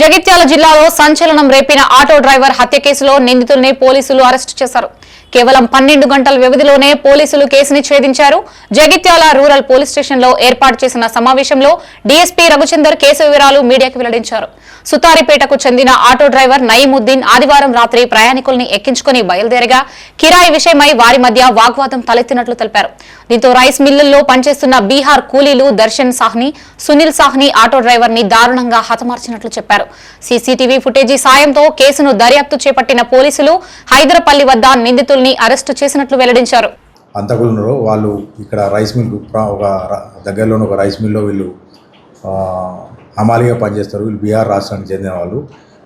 జగిత్యాల జిల్లాలో సంచలనం రేపిన auto driver హత్య కేసులో నిందితుల్ని పోలీసులు అరెస్టు చేశారు. కేవలం పన్నెండు గంటల వ్యవధిలోనే పోలీసులు కేసుని ఛేదించారు. జగిత్యాల రూరల్ పోలీస్ స్టేషన్లో ఏర్పాటు చేసిన సమావేశంలో డీఎస్పీ రఘుచందర్ కేసు వివరాలు మీడియాకు వెల్లడించారు. సుతారిపేటకు చెందిన ఆటో డ్రైవర్ నయీముద్దీన్ ఆదివారం రాత్రి ప్రయాణికుల్ని ఎక్కించుకుని బయలుదేరగా కిరాయి విషయమై వారి మధ్య వాగ్వాదం తలెత్తినట్లు తెలిపారు. దీంతో రైస్ మిల్లుల్లో పనిచేస్తున్న బీహార్ కూలీలు దర్శన్ సాహ్ని సునీల్ సాహ్ని ఆటో డ్రైవర్ని దారుణంగా హతమార్చినట్లు చెప్పారు. సీసీటీవీ ఫుటేజీ సాయంతో కేసును దర్యాప్తు చేపట్టిన పోలీసులు హైదరపల్లి వద్ద నిందితులు నిందితుల్ని అరెస్టు చేసినట్లు వెల్లడించారు. అంతకులు ఉన్నారు వాళ్ళు ఇక్కడ రైస్ మిల్ ఒక దగ్గరలోని ఒక రైస్ మిల్లో వీళ్ళు హమాలిగా పనిచేస్తారు. వీళ్ళు బీహార్ రాష్ట్రానికి చెందిన వాళ్ళు.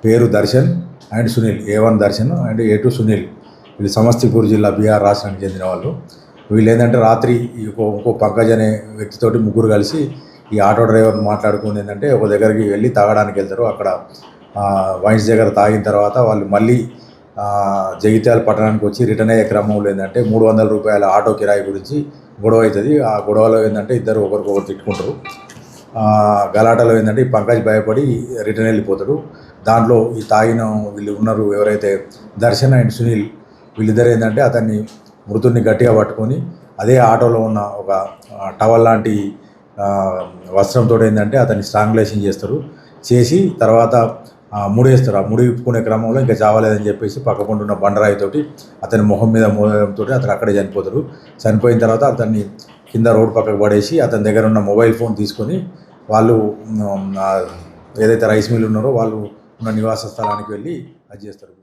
పేరు Darshan and Sunil A one Darshan and A two Sunil. వీళ్ళు సమస్తిపూర్ జిల్లా బీహార్ రాష్ట్రానికి చెందిన వాళ్ళు. వీళ్ళు ఏంటంటే రాత్రి ఇంకో ఇంకో పంకజ్ అనే వ్యక్తితోటి ముగ్గురు కలిసి ఈ ఆటో డ్రైవర్ మాట్లాడుకుని ఏంటంటే ఒక దగ్గరికి వెళ్ళి తాగడానికి వెళ్తారు. అక్కడ వైన్స్ దగ్గర తాగిన తర్వాత వాళ్ళు మళ్ళీ జగిత్యాల పట్టణానికి వచ్చి రిటర్న్ అయ్యే క్రమంలో ఏంటంటే మూడు వందల రూపాయల ఆటో కిరాయి గురించి గొడవ అవుతుంది. ఆ గొడవలో ఏంటంటే ఇద్దరు ఒకరికొకరు తిట్టుకుంటారు. గలాటలో ఏంటంటే ఈ పంకజ్ భయపడి రిటర్న్ వెళ్ళిపోతాడు. దాంట్లో ఈ తాగిన వీళ్ళు ఉన్నారు ఎవరైతే దర్శన్ అండ్ సునీల్ వీళ్ళిద్దరు ఏంటంటే అతన్ని మృతుడిని గట్టిగా పట్టుకొని అదే ఆటోలో ఉన్న ఒక టవల్ లాంటి వస్త్రంతో ఏంటంటే అతన్ని స్ట్రాంగులేషన్ చేస్తారు. చేసి తర్వాత ముడేస్తారు. ఆ ముడి విప్పుకునే క్రమంలో ఇంకా చావలేదని చెప్పేసి పక్కకుంటున్న బండరాయితోటి అతని మొహం మీద మోయడంతో అతను అక్కడే చనిపోతారు చనిపోయిన తర్వాత అతన్ని కింద రోడ్డు పక్కకు పడేసి అతని దగ్గర ఉన్న మొబైల్ ఫోన్ తీసుకొని వాళ్ళు ఏదైతే రైస్ మిల్ ఉన్నారో వాళ్ళు ఉన్న నివాస స్థలానికి వెళ్ళి అది చేస్తారు.